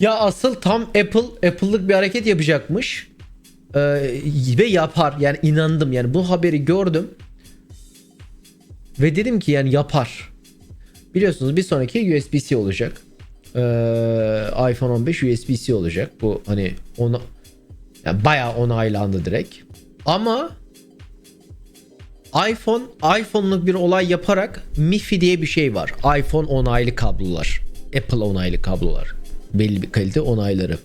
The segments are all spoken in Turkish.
Ya asıl tam Apple Apple'lık bir hareket yapacakmış. Ee, ve yapar. Yani inandım. Yani bu haberi gördüm. Ve dedim ki yani yapar. Biliyorsunuz bir sonraki USB-C olacak. Ee, iPhone 15 USB-C olacak. Bu hani ona yani bayağı onaylandı direkt. Ama iPhone iPhone'luk bir olay yaparak MIFI diye bir şey var. iPhone onaylı kablolar. Apple onaylı kablolar. Belli bir kalite onayları.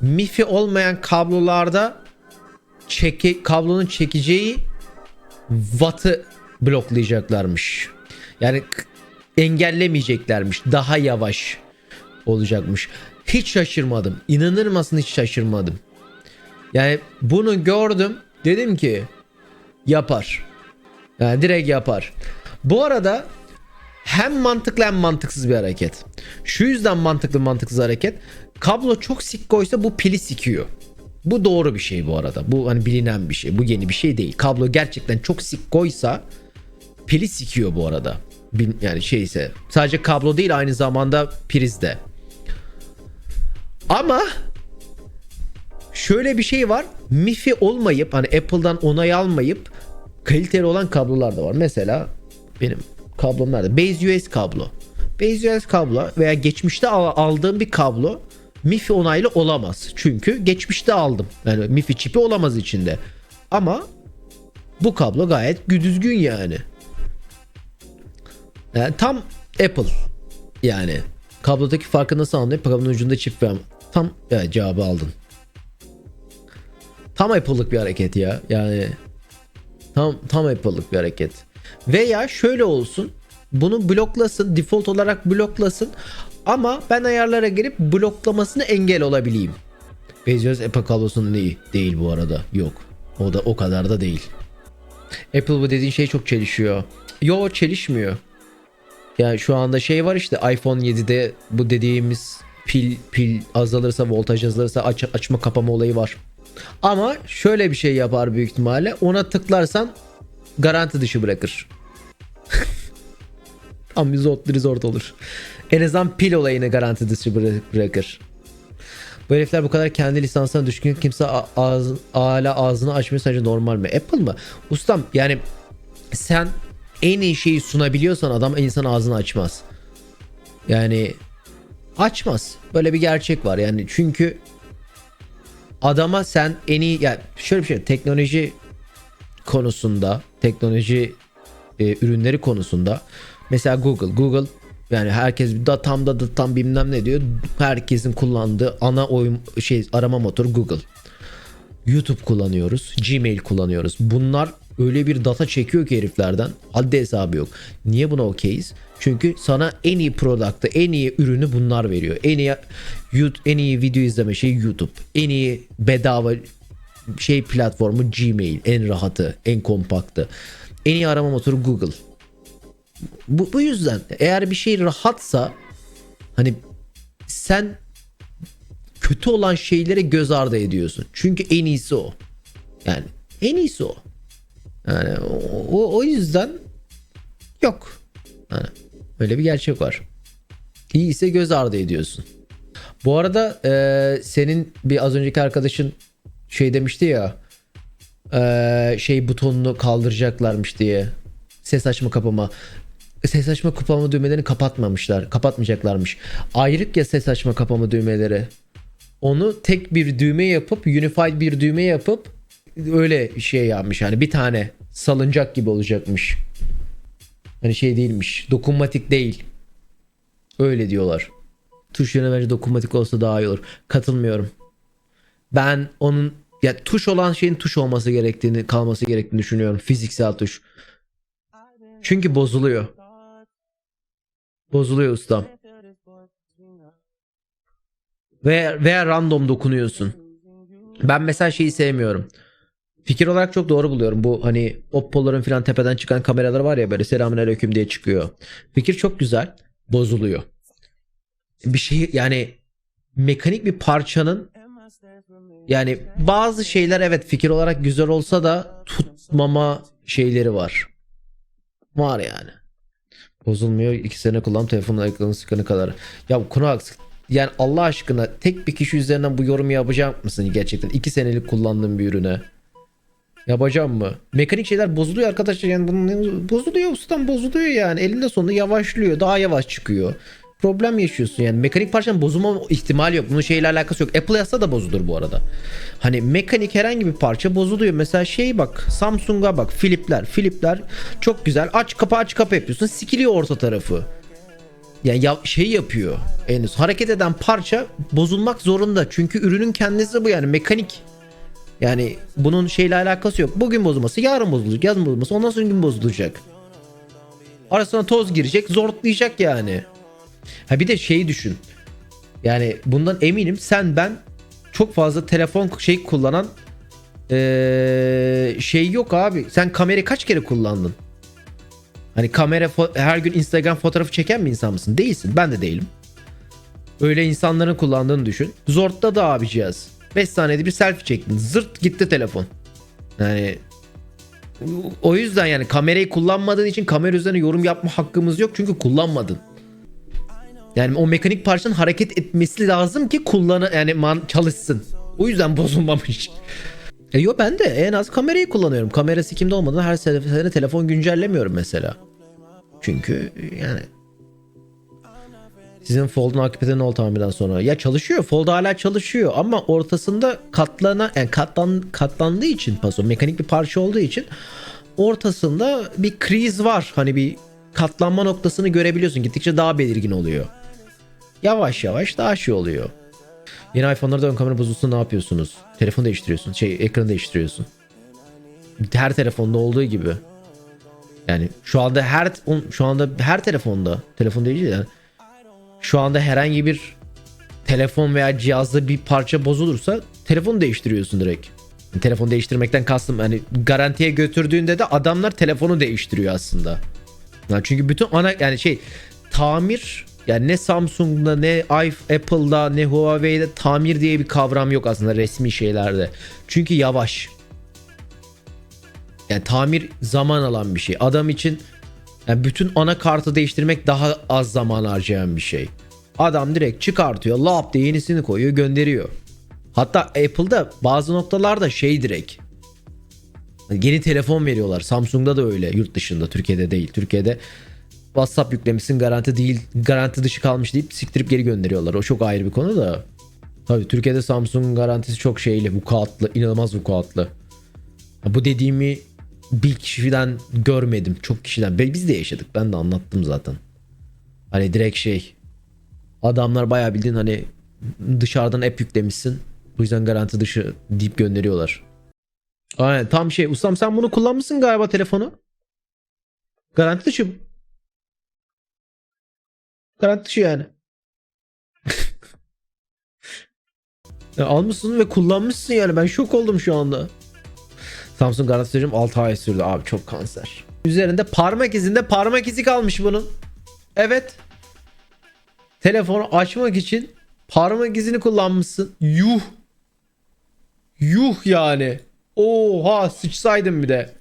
MIFI olmayan kablolarda çeke, kablonun çekeceği wattı bloklayacaklarmış. Yani engellemeyeceklermiş. Daha yavaş olacakmış. Hiç şaşırmadım. İnanır mısın hiç şaşırmadım. Yani bunu gördüm. Dedim ki yapar. Yani direkt yapar. Bu arada hem mantıklı hem mantıksız bir hareket. Şu yüzden mantıklı mantıksız hareket. Kablo çok sik koysa bu pili sikiyor. Bu doğru bir şey bu arada. Bu hani bilinen bir şey. Bu yeni bir şey değil. Kablo gerçekten çok sik koysa pili sikiyor bu arada. Yani şeyse sadece kablo değil aynı zamanda priz de. Ama şöyle bir şey var. MIFI olmayıp hani Apple'dan onay almayıp kaliteli olan kablolar da var. Mesela benim kablom nerede? Base US kablo. Base US kablo veya geçmişte al- aldığım bir kablo MIFI onaylı olamaz. Çünkü geçmişte aldım. Yani MIFI çipi olamaz içinde. Ama bu kablo gayet düzgün yani. Yani tam Apple. Yani kablodaki farkı nasıl anlayıp kablonun ucunda çip var. Tam evet, cevabı aldın. Tam Apple'lık bir hareket ya. Yani tam tam Apple'lık bir hareket. Veya şöyle olsun. Bunu bloklasın, default olarak bloklasın. Ama ben ayarlara girip bloklamasını engel olabileyim. Bezos Apple kablosunun değil, değil bu arada. Yok. O da o kadar da değil. Apple bu dediğin şey çok çelişiyor. Yo çelişmiyor. Yani şu anda şey var işte iPhone 7'de bu dediğimiz pil pil azalırsa voltaj azalırsa aç, açma kapama olayı var. Ama şöyle bir şey yapar büyük ihtimalle. Ona tıklarsan garanti dışı bırakır. Tam bir zor, resort olur. En azından pil olayını garanti dışı bıra- bırakır. Bu herifler bu kadar kendi lisansına düşkün kimse ağız, hala ağzını açmıyor sence normal mi? Apple mı? Ustam yani sen en iyi şeyi sunabiliyorsan adam insan ağzını açmaz. Yani açmaz. Böyle bir gerçek var yani çünkü adama sen en iyi yani şöyle bir şey teknoloji konusunda teknoloji e, ürünleri konusunda. Mesela Google Google yani herkes da tam da da tam bilmem ne diyor. Herkesin kullandığı ana oyun şey arama motoru Google. YouTube kullanıyoruz Gmail kullanıyoruz. Bunlar öyle bir data çekiyor ki heriflerden haddi hesabı yok. Niye buna okeyiz? Çünkü sana en iyi product'ı en iyi ürünü bunlar veriyor. En iyi en iyi video izleme şeyi YouTube. En iyi bedava şey platformu Gmail en rahatı en kompaktı en iyi arama motoru Google bu, bu yüzden eğer bir şey rahatsa hani sen kötü olan şeyleri göz ardı ediyorsun. Çünkü en iyisi o. Yani en iyisi o. Yani o, o, yüzden yok. Yani öyle bir gerçek var. İyiyse göz ardı ediyorsun. Bu arada e, senin bir az önceki arkadaşın şey demişti ya şey butonunu kaldıracaklarmış diye. Ses açma kapama. Ses açma kapama düğmelerini kapatmamışlar kapatmayacaklarmış. Ayrık ya ses açma kapama düğmeleri. Onu tek bir düğme yapıp unified bir düğme yapıp öyle şey yapmış. Hani bir tane salıncak gibi olacakmış. Hani şey değilmiş dokunmatik değil. Öyle diyorlar. Tuş yöne bence dokunmatik olsa daha iyi olur. Katılmıyorum. Ben onun ya tuş olan şeyin tuş olması gerektiğini kalması gerektiğini düşünüyorum. Fiziksel tuş. Çünkü bozuluyor. Bozuluyor ustam. Veya, veya random dokunuyorsun. Ben mesela şeyi sevmiyorum. Fikir olarak çok doğru buluyorum. Bu hani Oppo'ların falan tepeden çıkan kameralar var ya böyle selamünaleyküm diye çıkıyor. Fikir çok güzel. Bozuluyor. Bir şey yani mekanik bir parçanın yani bazı şeyler evet fikir olarak güzel olsa da tutmama şeyleri var. Var yani. Bozulmuyor. iki sene kullan telefonun ekranı sıkana kadar. Ya haksız. yani Allah aşkına tek bir kişi üzerinden bu yorumu yapacak mısın gerçekten? 2 senelik kullandığım bir ürüne. Yapacağım mı? Mekanik şeyler bozuluyor arkadaşlar. Yani bunun bozuluyor ustam bozuluyor yani. Elinde sonunda yavaşlıyor. Daha yavaş çıkıyor. Problem yaşıyorsun yani. Mekanik parçanın bozulma ihtimali yok. Bunun şeyle alakası yok. Apple yazsa da bozulur bu arada. Hani mekanik herhangi bir parça bozuluyor. Mesela şey bak Samsung'a bak. Flipler. Flipler çok güzel. Aç kapa aç kapa yapıyorsun. Sikiliyor orta tarafı. Yani ya, şey yapıyor. Henüz hareket eden parça bozulmak zorunda. Çünkü ürünün kendisi bu yani mekanik. Yani bunun şeyle alakası yok. Bugün bozulması, yarın bozulacak, yarın bozulması, ondan sonra gün bozulacak. Arasına toz girecek, zortlayacak yani. Ha bir de şeyi düşün. Yani bundan eminim sen ben çok fazla telefon şey kullanan eee, şey yok abi. Sen kamerayı kaç kere kullandın? Hani kamera her gün Instagram fotoğrafı çeken bir insan mısın? Değilsin. Ben de değilim. Öyle insanların kullandığını düşün. Zort'ta da abi cihaz. 5 saniyede bir selfie çektin. Zırt gitti telefon. Yani o yüzden yani kamerayı kullanmadığın için kamera üzerine yorum yapma hakkımız yok. Çünkü kullanmadın. Yani o mekanik parçanın hareket etmesi lazım ki kullanı yani man çalışsın. O yüzden bozulmamış. E yo ben de en az kamerayı kullanıyorum. Kamerası kimde olmadan her sene telefon güncellemiyorum mesela. Çünkü yani sizin Fold'un akıbeti ne oldu tamirden sonra? Ya çalışıyor. Fold hala çalışıyor ama ortasında katlana yani katlan katlandığı için paso mekanik bir parça olduğu için ortasında bir kriz var. Hani bir katlanma noktasını görebiliyorsun. Gittikçe daha belirgin oluyor. Yavaş yavaş daha şey oluyor. Yeni iPhone'larda ön kamera bozulsa ne yapıyorsunuz? Telefon değiştiriyorsun. Şey ekranı değiştiriyorsun. Her telefonda olduğu gibi. Yani şu anda her şu anda her telefonda telefon değil yani şu anda herhangi bir telefon veya cihazda bir parça bozulursa telefonu değiştiriyorsun direkt. Telefon değiştirmekten kastım hani garantiye götürdüğünde de adamlar telefonu değiştiriyor aslında. Yani çünkü bütün ana yani şey tamir yani ne Samsung'da ne Apple'da ne Huawei'de tamir diye bir kavram yok aslında resmi şeylerde. Çünkü yavaş. Yani tamir zaman alan bir şey. Adam için yani bütün anakartı değiştirmek daha az zaman harcayan bir şey. Adam direkt çıkartıyor, lap diye yenisini koyuyor, gönderiyor. Hatta Apple'da bazı noktalarda şey direkt. Yeni telefon veriyorlar. Samsung'da da öyle yurt dışında, Türkiye'de değil. Türkiye'de WhatsApp yüklemişsin garanti değil, garanti dışı kalmış deyip siktirip geri gönderiyorlar. O çok ayrı bir konu da. Tabii Türkiye'de Samsung'un garantisi çok şeyli, vukuatlı, inanılmaz vukuatlı. Bu dediğimi bir kişiden görmedim. Çok kişiden. Biz de yaşadık. Ben de anlattım zaten. Hani direkt şey. Adamlar bayağı bildiğin hani dışarıdan app yüklemişsin. Bu yüzden garanti dışı deyip gönderiyorlar. Aynen tam şey. Ustam sen bunu kullanmışsın galiba telefonu. Garanti dışı. Garanti dışı yani. ya almışsın ve kullanmışsın yani. Ben şok oldum şu anda. Samsung garanti sürecim 6 ay sürdü abi çok kanser. Üzerinde parmak izinde parmak izi kalmış bunun. Evet. Telefonu açmak için parmak izini kullanmışsın. Yuh. Yuh yani. Oha sıçsaydım bir de.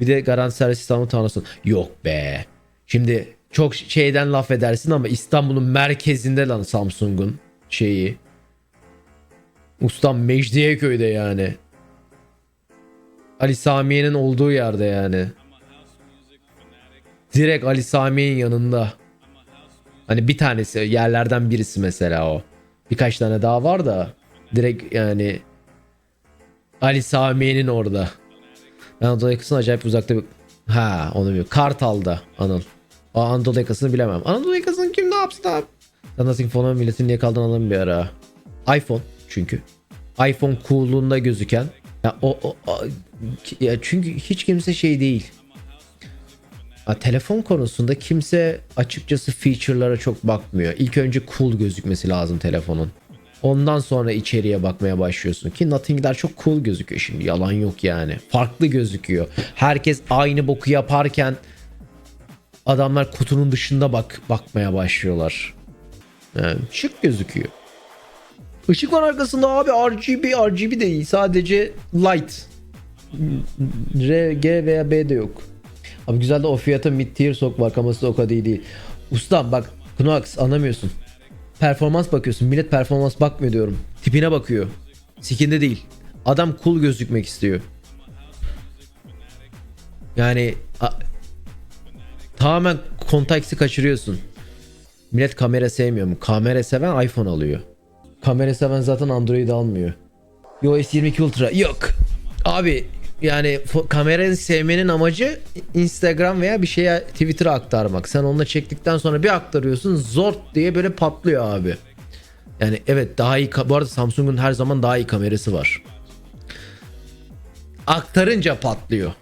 Bir de garanti servis İstanbul tanısın. Yok be. Şimdi çok şeyden laf edersin ama İstanbul'un merkezinde lan Samsung'un şeyi. Ustam Mecidiyeköy'de yani. Ali Samiye'nin olduğu yerde yani. Direkt Ali Samiye'nin yanında. Hani bir tanesi yerlerden birisi mesela o. Birkaç tane daha var da direkt yani Ali Samiye'nin orada. Ben Anadolu yakasını acayip uzakta bir... Ha onu biliyorum. Kartal'da Anıl. O Anadolu yakasını bilemem. Anadolu yakasını kim ne yapsın abi? Nasıl fonun milletin niye kaldın alalım bir ara. iPhone çünkü. iPhone cool'luğunda gözüken. Ya o, o, o- ya çünkü hiç kimse şey değil. Ha, telefon konusunda kimse açıkçası feature'lara çok bakmıyor. İlk önce cool gözükmesi lazım telefonun. Ondan sonra içeriye bakmaya başlıyorsun ki Nothing'ler çok cool gözüküyor şimdi yalan yok yani. Farklı gözüküyor. Herkes aynı boku yaparken adamlar kutunun dışında bak bakmaya başlıyorlar. Yani şık gözüküyor. Işık var arkasında abi RGB RGB değil sadece light. R, G veya B de yok. Abi güzel de o fiyata mid tier sok var kaması da o kadar iyi değil. Ustam bak Knox anlamıyorsun. performans bakıyorsun. Millet performans bakmıyor diyorum. Tipine bakıyor. Sikinde değil. Adam cool gözükmek istiyor. Yani tamamen kontaksı kaçırıyorsun. Millet kamera sevmiyor mu? Kamera seven iPhone alıyor. Kamera seven zaten Android almıyor. Yo S22 Ultra yok. Abi yani kamerayı sevmenin amacı Instagram veya bir şeye Twitter'a aktarmak. Sen onunla çektikten sonra bir aktarıyorsun zort diye böyle patlıyor abi. Yani evet daha iyi bu arada Samsung'un her zaman daha iyi kamerası var. Aktarınca patlıyor.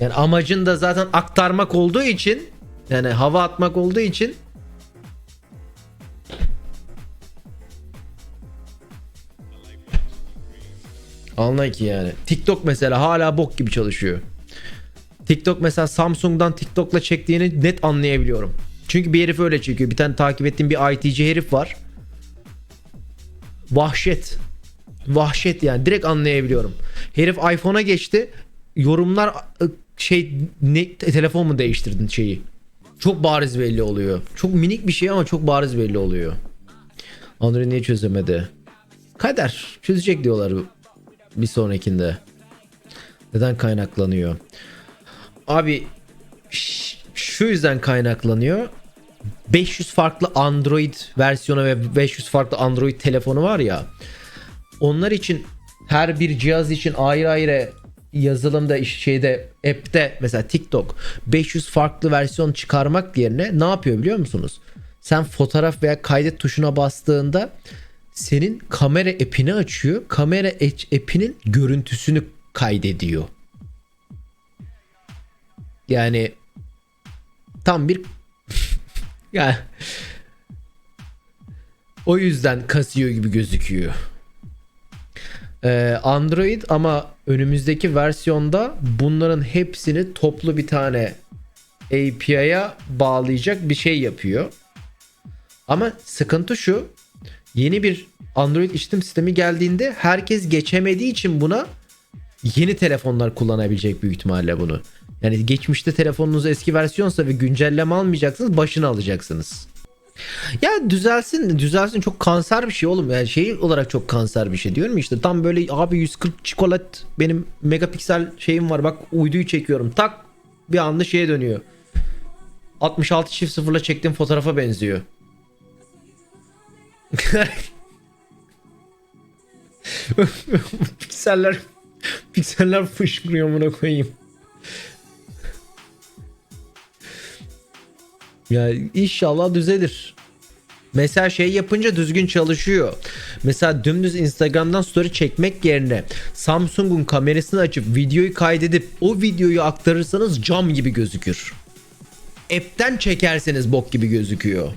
Yani amacın da zaten aktarmak olduğu için yani hava atmak olduğu için Anla ki yani. TikTok mesela hala bok gibi çalışıyor. TikTok mesela Samsung'dan TikTok'la çektiğini net anlayabiliyorum. Çünkü bir herif öyle çekiyor. Bir tane takip ettiğim bir ITC herif var. Vahşet. Vahşet yani direkt anlayabiliyorum. Herif iPhone'a geçti. Yorumlar şey ne te- telefon mu değiştirdin şeyi. Çok bariz belli oluyor. Çok minik bir şey ama çok bariz belli oluyor. Android niye çözemedi? Kader çözecek diyorlar bir sonrakinde. Neden kaynaklanıyor? Abi şu yüzden kaynaklanıyor. 500 farklı Android versiyonu ve 500 farklı Android telefonu var ya. Onlar için her bir cihaz için ayrı ayrı yazılımda şeyde app'te mesela TikTok 500 farklı versiyon çıkarmak yerine ne yapıyor biliyor musunuz? Sen fotoğraf veya kaydet tuşuna bastığında senin kamera app'ini açıyor. Kamera app- app'inin görüntüsünü kaydediyor. Yani tam bir yani o yüzden kasıyor gibi gözüküyor. Ee, Android ama önümüzdeki versiyonda bunların hepsini toplu bir tane API'ya bağlayacak bir şey yapıyor. Ama sıkıntı şu. Yeni bir Android işletim sistemi geldiğinde herkes geçemediği için buna yeni telefonlar kullanabilecek büyük ihtimalle bunu. Yani geçmişte telefonunuz eski versiyonsa ve güncelleme almayacaksınız başını alacaksınız. Ya düzelsin düzelsin çok kanser bir şey oğlum. Yani şey olarak çok kanser bir şey diyorum işte. Tam böyle abi 140 çikolat benim megapiksel şeyim var. Bak uyduyu çekiyorum. Tak bir anda şeye dönüyor. 66 çift sıfırla çektiğim fotoğrafa benziyor. Pikseller pikseller fışkırıyor amına koyayım Ya inşallah düzelir. Mesela şey yapınca düzgün çalışıyor. Mesela dümdüz Instagram'dan story çekmek yerine Samsung'un kamerasını açıp videoyu kaydedip o videoyu aktarırsanız cam gibi gözükür. App'ten çekerseniz bok gibi gözüküyor.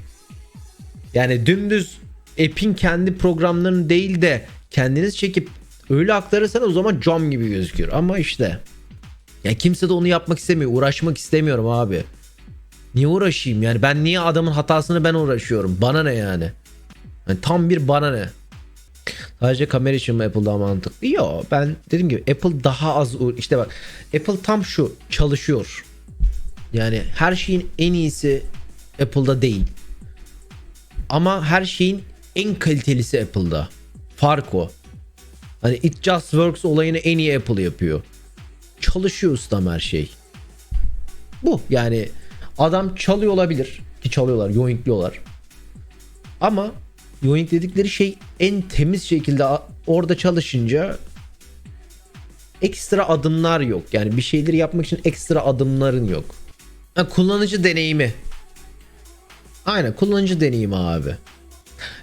Yani dümdüz app'in kendi programlarını değil de kendiniz çekip öyle aktarırsanız o zaman cam gibi gözüküyor. Ama işte ya kimse de onu yapmak istemiyor. Uğraşmak istemiyorum abi. Niye uğraşayım? Yani ben niye adamın hatasını ben uğraşıyorum? Bana ne yani? Yani tam bir bana ne? Sadece kamera için mi Apple daha mantıklı yok ben dediğim gibi Apple daha az işte bak Apple tam şu çalışıyor. Yani her şeyin en iyisi Apple'da değil. Ama her şeyin en kalitelisi Apple'da. Fark o. Hani it just works olayını en iyi Apple yapıyor. Çalışıyor ustam her şey. Bu yani adam çalıyor olabilir ki çalıyorlar yoinkliyorlar. Ama yoink dedikleri şey en temiz şekilde orada çalışınca ekstra adımlar yok. Yani bir şeyleri yapmak için ekstra adımların yok. Ha, kullanıcı deneyimi. Aynen kullanıcı deneyimi abi.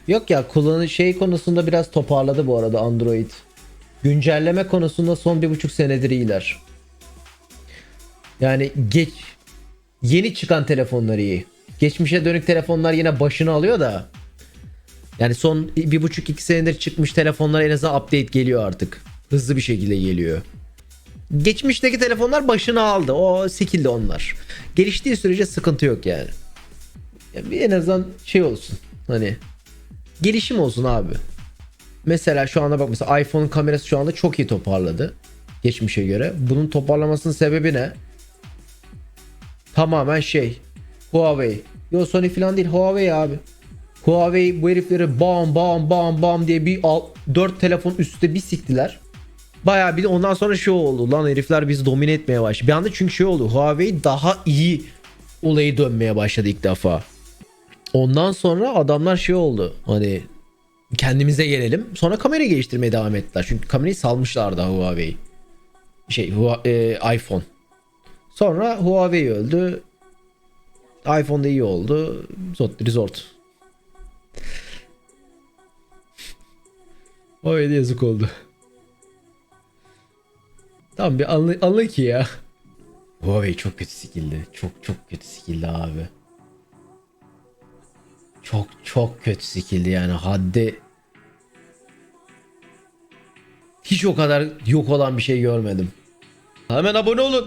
Yok ya kullanıcı şey konusunda biraz toparladı bu arada Android. Güncelleme konusunda son bir buçuk senedir iyiler. Yani geç yeni çıkan telefonlar iyi. Geçmişe dönük telefonlar yine başını alıyor da. Yani son bir buçuk iki senedir çıkmış telefonlar en azından update geliyor artık. Hızlı bir şekilde geliyor. Geçmişteki telefonlar başını aldı. O sekildi onlar. Geliştiği sürece sıkıntı yok yani. yani en azından şey olsun. Hani gelişim olsun abi. Mesela şu anda bak mesela iPhone'un kamerası şu anda çok iyi toparladı. Geçmişe göre. Bunun toparlamasının sebebi ne? Tamamen şey Huawei Yo Sony falan değil Huawei abi. Huawei bu herifleri bam bam bam bam diye bir 4 telefon üstte bir siktiler. Bayağı bir ondan sonra şey oldu lan herifler bizi domine etmeye başladı. Bir anda çünkü şey oldu Huawei daha iyi olayı dönmeye başladı ilk defa. Ondan sonra adamlar şey oldu hani kendimize gelelim. Sonra kamerayı geliştirmeye devam ettiler. Çünkü kamerayı salmışlardı Huawei. Şey Hua- e, iPhone. Sonra Huawei öldü. iPhone da iyi oldu. Zot Resort. Huawei'de yazık oldu. Tamam bir anla, anla ki ya. Huawei çok kötü sikildi. Çok çok kötü sikildi abi. Çok çok kötü sikildi yani haddi. Hiç o kadar yok olan bir şey görmedim. Hemen abone olun.